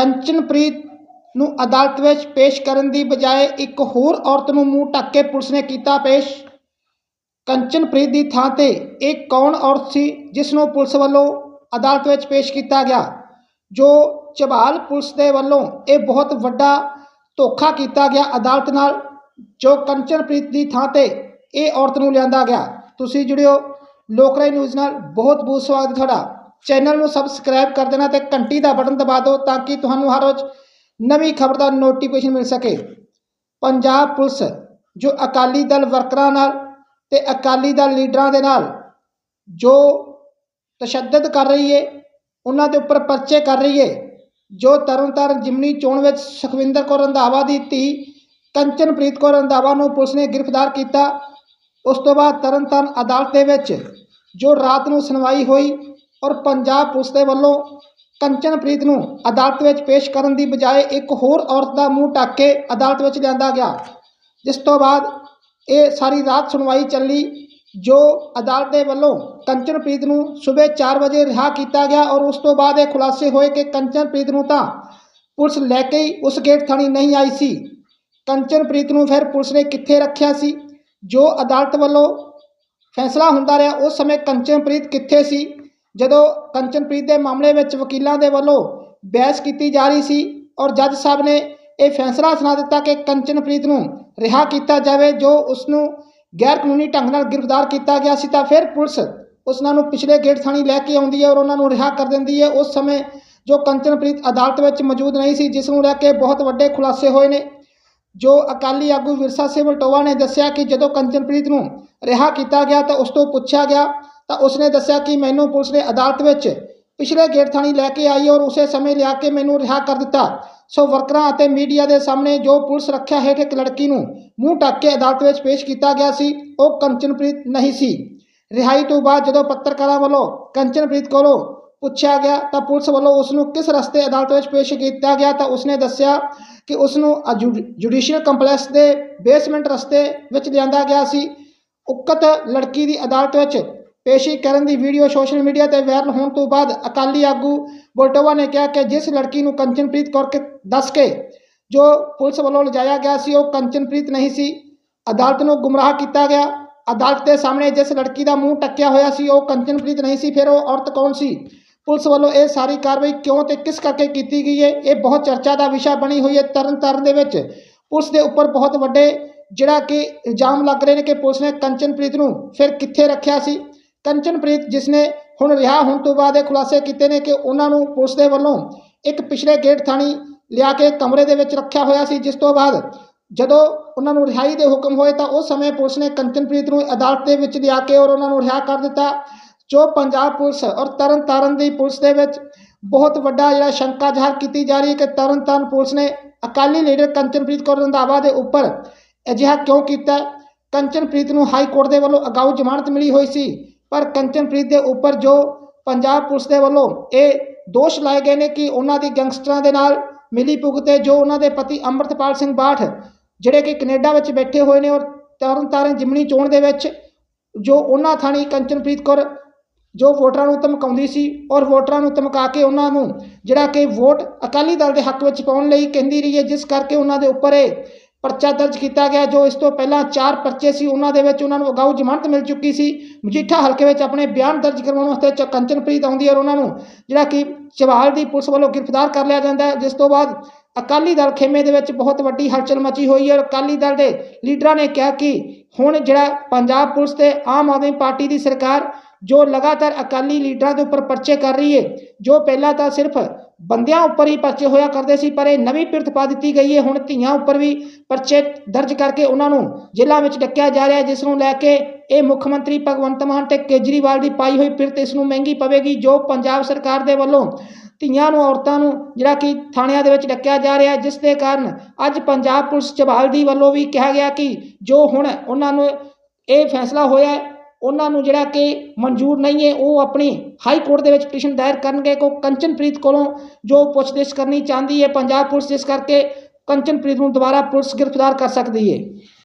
ਕੰਚਨਪ੍ਰੀਤ ਨੂੰ ਅਦਾਲਤ ਵਿੱਚ ਪੇਸ਼ ਕਰਨ ਦੀ ਬਜਾਏ ਇੱਕ ਹੋਰ ਔਰਤ ਨੂੰ ਮੂੰਹ ਢੱਕ ਕੇ ਪੁਲਿਸ ਨੇ ਕੀਤਾ ਪੇਸ਼। ਕੰਚਨਪ੍ਰੀਤ ਦੀ ਥਾਂ ਤੇ ਇਹ ਕੌਣ ਔਰਤ ਸੀ ਜਿਸ ਨੂੰ ਪੁਲਿਸ ਵੱਲੋਂ ਅਦਾਲਤ ਵਿੱਚ ਪੇਸ਼ ਕੀਤਾ ਗਿਆ, ਜੋ ਚਬਾਲ ਪੁਲਿਸ ਦੇ ਵੱਲੋਂ ਇਹ ਬਹੁਤ ਵੱਡਾ ਧੋਖਾ ਕੀਤਾ ਗਿਆ ਅਦਾਲਤ ਨਾਲ, ਜੋ ਕੰਚਨਪ੍ਰੀਤ ਦੀ ਥਾਂ ਤੇ ਇਹ ਔਰਤ ਨੂੰ ਲਿਆਂਦਾ ਗਿਆ। ਤੁਸੀਂ ਜੁੜਿਓ ਲੋਕਰਾਈ ਨਿਊਜ਼ ਨਾਲ, ਬਹੁਤ ਬਹੁਤ ਸਵਾਗਤ ਤੁਹਾਡਾ। ਚੈਨਲ ਨੂੰ ਸਬਸਕ੍ਰਾਈਬ ਕਰ ਦੇਣਾ ਤੇ ਘੰਟੀ ਦਾ ਬਟਨ ਦਬਾ ਦਿਓ ਤਾਂ ਕਿ ਤੁਹਾਨੂੰ ਹਰ ਰੋਜ਼ ਨਵੀਂ ਖਬਰ ਦਾ ਨੋਟੀਫਿਕੇਸ਼ਨ ਮਿਲ ਸਕੇ। ਪੰਜਾਬ ਪੁਲਿਸ, ਜੋ ਅਕਾਲੀ ਦਲ ਵਰਕਰਾਂ ਨਾਲ ਤੇ ਅਕਾਲੀ ਦਲ ਲੀਡਰਾਂ ਦੇ ਨਾਲ ਜੋ ਤਸ਼ੱਦਦ ਕਰ ਰਹੀ ਏ, ਉਹਨਾਂ ਦੇ ਉੱਪਰ ਪਰਚੇ ਕਰ ਰਹੀ ਏ, ਜੋ ਤਰਨਤਾਰਨ ਜਿਮਨੀ ਚੋਣ ਵਿੱਚ ਸੁਖਵਿੰਦਰ ਕੌਰ ਰੰਧਾਵਾ ਦੀ ਧੀ ਕੰਚਨਪ੍ਰੀਤ ਕੌਰ ਰੰਧਾਵਾ ਨੂੰ ਪੁਲਿਸ ਨੇ ਗ੍ਰਿਫਤਾਰ ਕੀਤਾ। ਉਸ ਤੋਂ ਬਾਅਦ ਤਰਨਤਾਰਨ ਅਦਾਲਤ ਦੇ ਵਿੱਚ ਜੋ ਰਾਤ ਨੂੰ ਸੁਣਵਾਈ ਹੋਈ ਔਰ ਪੰਜਾਬ ਪੁਲਿਸ ਦੇ ਵੱਲੋਂ ਕੰਚਨਪ੍ਰੀਤ ਨੂੰ ਅਦਾਲਤ ਵਿੱਚ ਪੇਸ਼ ਕਰਨ ਦੀ ਬਜਾਏ ਇੱਕ ਹੋਰ ਔਰਤ ਦਾ ਮੂੰਹ ਢੱਕ ਕੇ ਅਦਾਲਤ ਵਿੱਚ ਲਿਆਂਦਾ ਗਿਆ, ਜਿਸ ਤੋਂ ਬਾਅਦ ਇਹ ਸਾਰੀ ਰਾਤ ਸੁਣਵਾਈ ਚੱਲੀ, ਜੋ ਅਦਾਲਤ ਦੇ ਵੱਲੋਂ ਕੰਚਨਪ੍ਰੀਤ ਨੂੰ ਸਵੇਰ 4 ਵਜੇ ਰਿਹਾ ਕੀਤਾ ਗਿਆ ਔਰ ਉਸ ਤੋਂ ਬਾਅਦ ਇਹ ਖੁਲਾਸੇ ਹੋਏ ਕਿ ਕੰਚਨਪ੍ਰੀਤ ਨੂੰ ਤਾਂ ਪੁਲਿਸ ਲੈ ਕੇ ਹੀ ਉਸ ਗੇਟ ਥਾਣੀ ਨਹੀਂ ਆਈ ਸੀ। ਕੰਚਨਪ੍ਰੀਤ ਨੂੰ ਫਿਰ ਪੁਲਿਸ ਨੇ ਕਿੱਥੇ ਰੱਖਿਆ ਸੀ? ਜੋ ਅਦਾਲਤ ਵੱਲੋਂ ਫੈਸਲਾ ਹੁੰਦਾ ਰਿਹਾ, ਉਸ ਸਮੇਂ ਕੰਚਨਪ੍ਰੀਤ ਕਿੱਥੇ ਸੀ? ਜਦੋਂ ਕੰਚਨਪ੍ਰੀਤ ਦੇ ਮਾਮਲੇ ਵਿੱਚ ਵਕੀਲਾਂ ਦੇ ਵੱਲੋਂ ਬਹਿਸ ਕੀਤੀ ਜਾ ਰਹੀ ਸੀ ਔਰ ਜੱਜ ਸਾਹਿਬ ਨੇ ਇਹ ਫੈਸਲਾ ਸੁਣਾ ਦਿੱਤਾ ਕਿ ਕੰਚਨਪ੍ਰੀਤ ਨੂੰ ਰਿਹਾ ਕੀਤਾ ਜਾਵੇ, ਜੋ ਉਸ ਨੂੰ ਗੈਰ ਕਾਨੂੰਨੀ ਢੰਗ ਨਾਲ ਗ੍ਰਿਫਤਾਰ ਕੀਤਾ ਗਿਆ ਸੀ, ਤਾਂ ਫਿਰ ਪੁਲਿਸ ਉਸਨਾਂ ਨੂੰ ਪਿਛਲੇ ਗੇਟ ਥਾਣੀ ਲੈ ਕੇ ਆਉਂਦੀ ਹੈ ਔਰ ਉਹਨਾਂ ਨੂੰ ਰਿਹਾ ਕਰ ਦਿੰਦੀ ਹੈ। ਉਸ ਸਮੇਂ ਜੋ ਕੰਚਨਪ੍ਰੀਤ ਅਦਾਲਤ ਵਿੱਚ ਮੌਜੂਦ ਨਹੀਂ ਸੀ, ਜਿਸ ਨੂੰ ਲੈ ਕੇ ਬਹੁਤ ਵੱਡੇ ਖੁਲਾਸੇ ਹੋਏ ਨੇ, ਜੋ ਅਕਾਲੀ ਆਗੂ ਵਿਰਸਾ ਸਿੰਘ ਵਲਟੋਆ ਨੇ ਦੱਸਿਆ ਕਿ ਜਦੋਂ ਕੰਚਨਪ੍ਰੀਤ ਨੂੰ ਰਿਹਾ ਕੀਤਾ ਗਿਆ, ਤਾਂ ਉਸ ਤੋਂ ਪੁੱਛਿਆ ਗਿਆ ਤਾਂ ਉਸਨੇ ਦੱਸਿਆ ਕਿ ਮੈਨੂੰ ਪੁਲਿਸ ਨੇ ਅਦਾਲਤ ਵਿੱਚ ਪਿਛਲੇ ਗੇਟ ਥਾਣੀ ਲੈ ਕੇ ਆਈ ਔਰ ਉਸੇ ਸਮੇਂ ਲਿਆ ਕੇ ਮੈਨੂੰ ਰਿਹਾ ਕਰ ਦਿੱਤਾ। ਸੋ ਵਰਕਰਾਂ ਅਤੇ ਮੀਡੀਆ ਦੇ ਸਾਹਮਣੇ ਜੋ ਪੁਲਿਸ ਰੱਖਿਆ ਹੇਠ ਇੱਕ ਲੜਕੀ ਨੂੰ ਮੂੰਹ ਢੱਕ ਕੇ ਅਦਾਲਤ ਵਿੱਚ ਪੇਸ਼ ਕੀਤਾ ਗਿਆ ਸੀ, ਉਹ ਕੰਚਨਪ੍ਰੀਤ ਨਹੀਂ ਸੀ। ਰਿਹਾਈ ਤੋਂ ਬਾਅਦ ਜਦੋਂ ਪੱਤਰਕਾਰਾਂ ਵੱਲੋਂ ਕੰਚਨਪ੍ਰੀਤ ਕੋਲੋਂ ਪੁੱਛਿਆ ਗਿਆ ਤਾਂ ਪੁਲਿਸ ਵੱਲੋਂ ਉਸ ਨੂੰ ਕਿਸ ਰਸਤੇ ਅਦਾਲਤ ਵਿੱਚ ਪੇਸ਼ ਕੀਤਾ ਗਿਆ ਤਾਂ ਉਸਨੇ ਦੱਸਿਆ ਕਿ ਉਸ ਨੂੰ ਜੁਡੀਸ਼ੀਅਲ ਕੰਪਲੈਕਸ ਦੇ ਬੇਸਮੈਂਟ ਰਸਤੇ ਵਿੱਚ ਲਿਆਂਦਾ ਗਿਆ ਸੀ। ਉਕਤ ਲੜਕੀ ਦੀ ਅਦਾਲਤ ਵਿੱਚ ਪੇਸ਼ੀ ਕਰਨ ਦੀ ਵੀਡੀਓ ਸੋਸ਼ਲ ਮੀਡੀਆ ਤੇ ਵਾਇਰਲ ਹੋਣ ਤੋਂ ਬਾਅਦ ਅਕਾਲੀ ਆਗੂ ਬੋਟੋਵਾ ਨੇ ਕਿਹਾ ਕਿ ਜਿਸ ਲੜਕੀ ਨੂੰ ਕੰਚਨਪ੍ਰੀਤ ਕੌਰ ਕੇ ਦੱਸ ਕੇ ਜੋ ਪੁਲਿਸ ਵੱਲੋਂ ਲਿਜਾਇਆ ਗਿਆ ਸੀ, ਉਹ ਕੰਚਨਪ੍ਰੀਤ ਨਹੀਂ ਸੀ। ਅਦਾਲਤ ਨੂੰ ਗੁੰਮਰਾਹ ਕੀਤਾ ਗਿਆ। ਅਦਾਲਤ ਦੇ ਸਾਹਮਣੇ ਜਿਸ ਲੜਕੀ ਦਾ ਮੂੰਹ ਟੱਕਿਆ ਹੋਇਆ ਸੀ, ਉਹ ਕੰਚਨਪ੍ਰੀਤ ਨਹੀਂ ਸੀ, ਫਿਰ ਉਹ ਔਰਤ ਕੌਣ ਸੀ? ਪੁਲਿਸ ਵੱਲੋਂ ਇਹ ਸਾਰੀ ਕਾਰਵਾਈ ਕਿਉਂ ਤੇ ਕਿਸ ਕਰਕੇ ਕੀਤੀ ਗਈ ਹੈ ਇਹ ਬਹੁਤ ਚਰਚਾ ਦਾ ਵਿਸ਼ਾ ਬਣੀ ਹੋਈ ਹੈ ਤਰਨ ਤਾਰਨ ਦੇ ਵਿੱਚ। ਪੁਲਿਸ ਦੇ ਉੱਪਰ ਬਹੁਤ ਵੱਡੇ ਜਿਹੜਾ ਕਿ ਇਲਜ਼ਾਮ ਲੱਗ ਰਹੇ ਨੇ ਕਿ ਪੁਲਿਸ ਨੇ ਕੰਚਨਪ੍ਰੀਤ ਨੂੰ ਫਿਰ ਕਿੱਥੇ ਰੱਖਿਆ ਸੀ? ਕੰਚਨਪ੍ਰੀਤ ਜਿਸ ਨੇ ਹੁਣ ਰਿਹਾ, ਹੋਣ ਤੋਂ ਬਾਅਦ ਇਹ ਖੁਲਾਸੇ ਕੀਤੇ ਨੇ ਕਿ ਉਹਨਾਂ ਨੂੰ ਪੁਲਿਸ ਦੇ ਵੱਲੋਂ ਇੱਕ ਪਿਛਲੇ ਗੇਟ ਥਾਣੀ ਲਿਆ ਕੇ ਕਮਰੇ ਦੇ ਵਿੱਚ ਰੱਖਿਆ ਹੋਇਆ ਸੀ, ਜਿਸ ਤੋਂ ਬਾਅਦ ਜਦੋਂ ਉਹਨਾਂ ਨੂੰ ਰਿਹਾਈ ਦੇ ਹੁਕਮ ਹੋਏ ਤਾਂ ਉਸ ਸਮੇਂ ਪੁਲਿਸ ਨੇ ਕੰਚਨਪ੍ਰੀਤ ਨੂੰ ਅਦਾਲਤ ਦੇ ਵਿੱਚ ਲਿਆ ਕੇ ਔਰ ਉਹਨਾਂ ਨੂੰ ਰਿਹਾ ਕਰ ਦਿੱਤਾ, ਜੋ ਪੰਜਾਬ ਪੁਲਿਸ ਔਰ ਤਰਨਤਾਰਨ ਦੀ ਪੁਲਿਸ ਦੇ ਵਿੱਚ ਬਹੁਤ ਵੱਡਾ ਜਿਹੜਾ ਸ਼ੰਕਾ ਜ਼ਾਹਰ ਕੀਤੀ ਜਾ ਰਹੀ ਹੈ ਕਿ ਤਰਨ ਤਾਰਨ ਪੁਲਿਸ ਨੇ ਅਕਾਲੀ ਲੀਡਰ ਕੰਚਨਪ੍ਰੀਤ ਕੌਰ ਰੰਧਾਵਾ ਦੇ ਉੱਪਰ ਅਜਿਹਾ ਕਿਉਂ ਕੀਤਾ? ਕੰਚਨਪ੍ਰੀਤ ਨੂੰ ਹਾਈ ਕੋਰਟ ਦੇ ਵੱਲੋਂ ਅਗਾਊ ਜ਼ਮਾਨਤ ਮਿਲੀ ਹੋਈ ਸੀ। ਪਰ ਕੰਚਨਪ੍ਰੀਤ ਦੇ ਉੱਪਰ ਜੋ ਪੰਜਾਬ ਪੁਲਿਸ ਦੇ ਵੱਲੋਂ ਇਹ ਦੋਸ਼ ਲਾਏ ਗਏ ਨੇ ਕਿ ਉਹਨਾਂ ਦੀ ਗੈਂਗਸਟਰਾਂ ਦੇ ਨਾਲ ਮਿਲੀ ਭੁਗਤੇ ਜੋ ਉਹਨਾਂ ਦੇ ਪਤੀ ਅੰਮ੍ਰਿਤਪਾਲ ਸਿੰਘ ਬਾਠ, ਜਿਹੜੇ ਕਿ ਕੈਨੇਡਾ ਵਿੱਚ ਬੈਠੇ ਹੋਏ ਨੇ ਔਰ ਤਰਨਤਾਰਨ ਜਿਮਨੀ ਚੋਣ ਦੇ ਵਿੱਚ, ਜੋ ਉਹਨਾਂ ਥਾਣੀ ਕੰਚਨਪ੍ਰੀਤ ਕੌਰ ਜੋ ਵੋਟਰਾਂ ਨੂੰ ਧਮਕਾਉਂਦੀ ਸੀ ਔਰ ਵੋਟਰਾਂ ਨੂੰ ਧਮਕਾ ਕੇ ਉਹਨਾਂ ਨੂੰ ਜਿਹੜਾ ਕਿ ਵੋਟ ਅਕਾਲੀ ਦਲ ਦੇ ਹੱਕ ਵਿੱਚ ਪਾਉਣ ਲਈ ਕਹਿੰਦੀ ਰਹੀ ਹੈ, ਜਿਸ ਕਰਕੇ ਉਹਨਾਂ ਦੇ ਉੱਪਰ ਇਹ ਪਰਚਾ ਦਰਜ ਕੀਤਾ ਗਿਆ, ਜੋ ਇਸ ਤੋਂ ਪਹਿਲਾਂ ਚਾਰ ਪਰਚੇ ਸੀ, ਉਹਨਾਂ ਦੇ ਵਿੱਚ ਉਹਨਾਂ ਨੂੰ ਅਗਾਊ ਜ਼ਮਾਨਤ ਮਿਲ ਚੁੱਕੀ ਸੀ। ਮਜੀਠਾ ਹਲਕੇ ਵਿੱਚ ਆਪਣੇ ਬਿਆਨ ਦਰਜ ਕਰਵਾਉਣ ਵਾਸਤੇ ਚ ਕੰਚਨਪ੍ਰੀਤ ਆਉਂਦੀ ਹੈ ਔਰ ਉਹਨਾਂ ਨੂੰ ਜਿਹੜਾ ਕਿ ਚਵਾਲ ਦੀ ਪੁਲਿਸ ਵੱਲੋਂ ਗ੍ਰਿਫਤਾਰ ਕਰ ਲਿਆ ਜਾਂਦਾ ਹੈ, ਜਿਸ ਤੋਂ ਬਾਅਦ ਅਕਾਲੀ ਦਲ ਖੇਮੇ ਦੇ ਵਿੱਚ ਬਹੁਤ ਵੱਡੀ ਹਲਚਲ ਮਚੀ ਹੋਈ ਹੈ ਔਰ ਅਕਾਲੀ ਦਲ ਦੇ ਲੀਡਰਾਂ ਨੇ ਕਿਹਾ ਕਿ ਹੁਣ ਜਿਹੜਾ ਪੰਜਾਬ ਪੁਲਿਸ ਤੇ ਆਮ ਆਦਮੀ ਪਾਰਟੀ ਦੀ ਸਰਕਾਰ ਜੋ ਲਗਾਤਾਰ ਅਕਾਲੀ ਲੀਡਰਾਂ ਦੇ ਉੱਪਰ ਪਰਚੇ ਕਰ ਰਹੀ ਹੈ ਜੋ ਪਹਿਲਾਂ ਤਾਂ ਸਿਰਫ ਬੰਦਿਆਂ ਉੱਪਰ ਹੀ ਪਰਚੇ ਹੋਇਆ ਕਰਦੇ ਸੀ, ਪਰ ਇਹ ਨਵੀਂ ਪਿਰਤ ਪਾ ਦਿੱਤੀ ਗਈ ਹੈ ਹੁਣ ਧੀਆਂ ਉੱਪਰ ਵੀ ਪਰਚੇ ਦਰਜ ਕਰਕੇ ਉਹਨਾਂ ਨੂੰ ਜ਼ਿਲ੍ਹਾ ਵਿੱਚ ਡੱਕਿਆ ਜਾ ਰਿਹਾ ਜਿਸ ਨੂੰ ਲੈ ਕੇ ਇਹ ਮੁੱਖ ਮੰਤਰੀ ਭਗਵੰਤ ਮਾਨ ਤੇ ਕੇਜਰੀਵਾਲ ਦੀ ਪਾਈ ਹੋਈ ਪਿਰਤ ਇਸ ਨੂੰ ਮਹਿੰਗੀ ਪਵੇਗੀ, ਜੋ ਪੰਜਾਬ ਸਰਕਾਰ ਦੇ ਵੱਲੋਂ ਧੀਆਂ ਨੂੰ, ਔਰਤਾਂ ਨੂੰ ਜਿਹੜਾ ਕਿ ਥਾਣਿਆਂ ਦੇ ਵਿੱਚ ਡੱਕਿਆ ਜਾ ਰਿਹਾ ਜਿਸ ਦੇ ਕਾਰਨ ਅੱਜ ਪੰਜਾਬ ਪੁਲਿਸ ਚਬਾਲ ਦੀ ਵੱਲੋਂ ਵੀ ਕਿਹਾ ਗਿਆ ਕਿ ਜੋ ਹੁਣ ਉਹਨਾਂ ਨੂੰ ਇਹ ਫੈਸਲਾ ਹੋਇਆ ਉਹਨਾਂ ਨੂੰ ਜਿਹੜਾ ਕਿ ਮਨਜ਼ੂਰ ਨਹੀਂ ਹੈ, ਉਹ ਆਪਣੀ ਹਾਈ ਕੋਰਟ ਦੇ ਵਿੱਚ ਪਟੀਸ਼ਨ ਦਾਇਰ ਕਰਨਗੇ ਕੋ ਕੰਚਨਪ੍ਰੀਤ ਕੋਲੋਂ ਜੋ ਪੁੱਛਗਿੱਛ ਕਰਨੀ ਚਾਹੁੰਦੀ ਹੈ, ਪੰਜਾਬ ਪੁਲਿਸ ਜਿਸ ਕਰਕੇ ਕੰਚਨਪ੍ਰੀਤ ਨੂੰ ਦੁਬਾਰਾ ਪੁਲਿਸ ਗ੍ਰਿਫਤਾਰ ਕਰ ਸਕਦੀ ਹੈ।